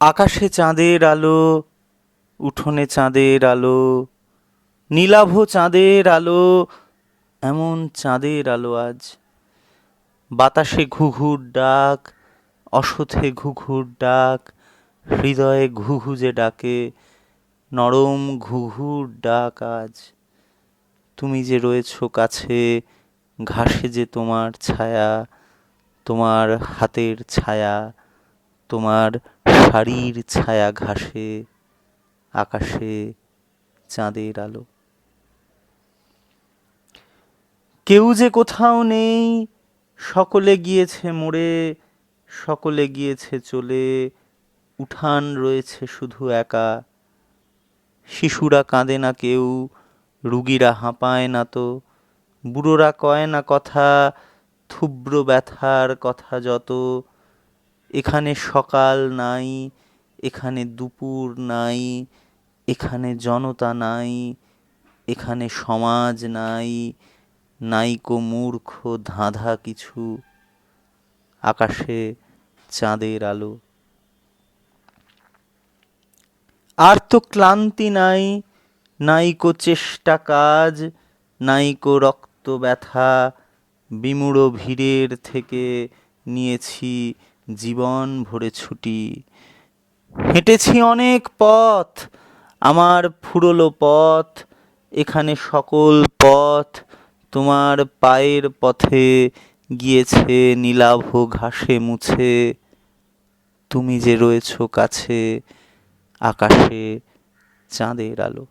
আকাশে চাঁদের আলো, উঠোনে চাঁদের আলো, নীলাভ চাঁদের আলো, এমন চাঁদের আলো আজ। বাতাসে ঘুঘুর ডাক অসথে ঘুঘুর ডাক, হৃদয়ে ঘুঘু যে ডাকে, নরম ঘুঘুর ডাক আজ। তুমি যে রয়েছ কাছে, ঘাসে যে তোমার ছায়া, তোমার হাতের ছায়া, তোমার শাড়ির ছায়া ঘাসে, আকাশে, চাঁদের আলো। কেউ যে কোথাও নেই, সকলে গিয়েছে মোড়ে, সকলে গিয়েছে চলে, উঠান রয়েছে শুধু একা। শিশুরা কাঁদে না কেউ, রুগীরা হাঁপায় না তো। বুড়োরা কয় না কথা, থুব্র ব্যথার কথা যত। এখানে সকাল নাই, এখানে দুপুর নাই, এখানে জনতা নাই, এখানে সমাজ নাই নাইকো মূর্খ, ধাঁধা কিছু, আকাশে চাঁদের আলো। আর তো ক্লান্তি নাই নাইকো চেষ্টা কাজ নাইকো রক্ত ব্যথা, বিমূঢ় ভিড়ের থেকে নিয়েছি জীবন ভরে ছুটি। হেঁটেছি অনেক পথ, আমার ফুরলো পথ, এখানে সকল পথ, তোমার পায়ের পথে গিয়েছে নীলাভ ঘাসে মুছে। তুমি যে রয়েছ কাছে, আকাশে চাঁদের আলো।